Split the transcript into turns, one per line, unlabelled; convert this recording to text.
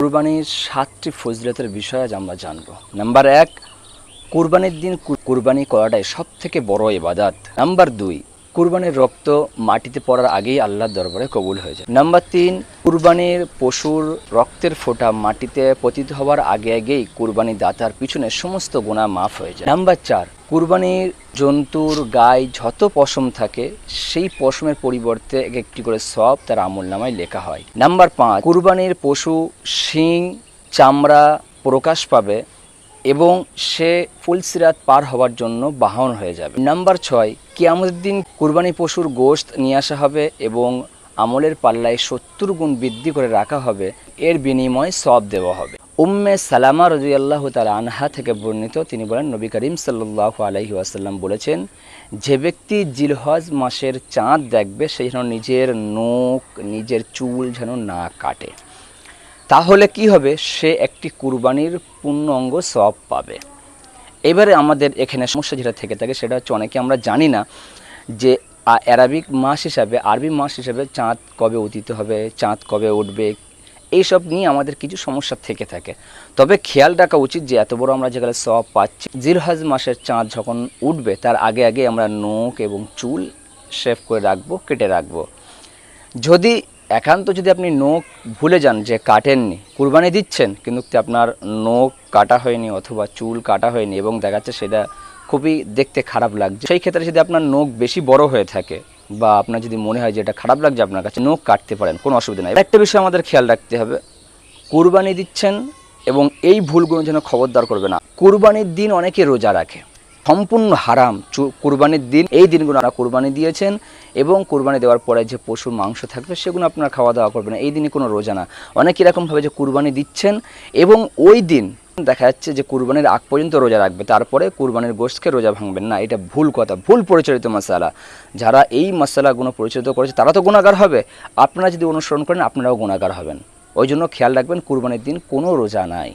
কুরবানির সাতটি ফজিলতের বিষয় আজ আমরা জানব। নাম্বার এক, কুরবানির দিন কুরবানি করাটাই সব থেকে বড় ইবাদাত। নাম্বার দুই কুরবানির রক্ত মাটিতে পড়ার আগেই আল্লাহর দরবারে কবুল হয়ে যায়। নাম্বার তিন, কুরবানির পশুর রক্তের ফোঁটা মাটিতে পতিত হওয়ার আগে আগেই কুরবানি দাতার পিছনে সমস্ত গুণা মাফ হয়ে যায়। নাম্বার চার, কুরবানির জন্তুর গায়ে যত পশম থাকে, সেই পশমের পরিবর্তে এক একটি করে সব তার আমল নামায় লেখা হয়। নাম্বার পাঁচ, কুরবানির পশু শিং, চামড়া প্রকাশ পাবে এবং সে ফুলসিরাত পার হওয়ার জন্য বাহন হয়ে যাবে। নাম্বার ছয়, কিয়ামতের দিন কুরবানি পশুর গোশত নিয়ে আসা হবে এবং আমলের পাল্লায় সত্তর গুণ বৃদ্ধি করে রাখা হবে। এর বিনিময়ে সব দেওয়া হবে। উম্মে সালামা রজিয়াল্লাহ তালা আনহা থেকে বর্ণিত তিনি বলেন, নবী করিম সাল্লাহ আলহি আসাল্লাম বলেছেন, যে ব্যক্তি জিলহজ মাসের চাঁদ দেখবে সেই যেন নিজের নখ, নিজের চুল যেন না কাটে। তাহলে কি হবে? সে একটি কুরবানির পূর্ণ অঙ্গ সব পাবে। এবারে আমাদের এখানে সমস্যা যেটা থেকে থাকে সেটা হচ্ছে অনেকে আমরা জানি না যে অ্যারাবিক মাস হিসাবে, আরবি মাস হিসাবে চাঁদ কবে উদিত হবে, চাঁদ কবে উঠবে, এইসব নিয়ে আমাদের কিছু সমস্যা থেকে থাকে। তবে খেয়াল রাখা উচিত যে, এত বড় আমরা যেখানে সব পাচ্ছি, জিরহাজ মাসের চাঁদ যখন উঠবে, তার আগে আগে আমরা নখ এবং চুল শেভ করে রাখব, কেটে রাখব। যদি একান্ত যদি আপনি নখ ভুলে যান যে কাটেননি, কুরবানি দিচ্ছেন, কিন্তু আপনার নখ কাটা হয়নি অথবা চুল কাটা হয়নি এবং দেখা যাচ্ছে সেটা খুবই দেখতে খারাপ লাগছে, সেই ক্ষেত্রে যদি আপনার নখ বেশি বড় হয়ে থাকে বা আপনার যদি মনে হয় যে এটা খারাপ লাগছে আপনার কাছে, নখ কাটতে পারেন, কোনো অসুবিধা নেই। একটা বিষয় আমাদের খেয়াল রাখতে হবে, কুরবানি দিচ্ছেন এবং এই ভুলগুলো যেন খবরদার করবে না। কুরবানির দিন অনেকে রোজা রাখে। সম্পূর্ণ হারাম। কুরবানির দিন, এই দিনগুলো আপনারা কুরবানি দিয়েছেন এবং কুরবানি দেওয়ার পরে যে পশুর মাংস থাকবে সেগুলো আপনারা খাওয়া দাওয়া করবেন এই দিনে কোনো রোজা না। অনেক এরকমভাবে যে কুরবানি দিচ্ছেন এবং ওই দিন দেখা যাচ্ছে যে কুরবানির আগ পর্যন্ত রোজা রাখবে, তারপরে কুরবানির গোষ্ঠকে রোজা ভাঙবেন না। এটা ভুল কথা, ভুল পরিচালিত মশালা যারা এই মশালাগুলো পরিচালিত করেছে, তারা তো গুণাগার হবে। আপনারা যদি অনুসরণ করেন, আপনারাও গুণাগার হবেন। ওই জন্য খেয়াল রাখবেন, কুরবানির দিন কোনো রোজা নাই।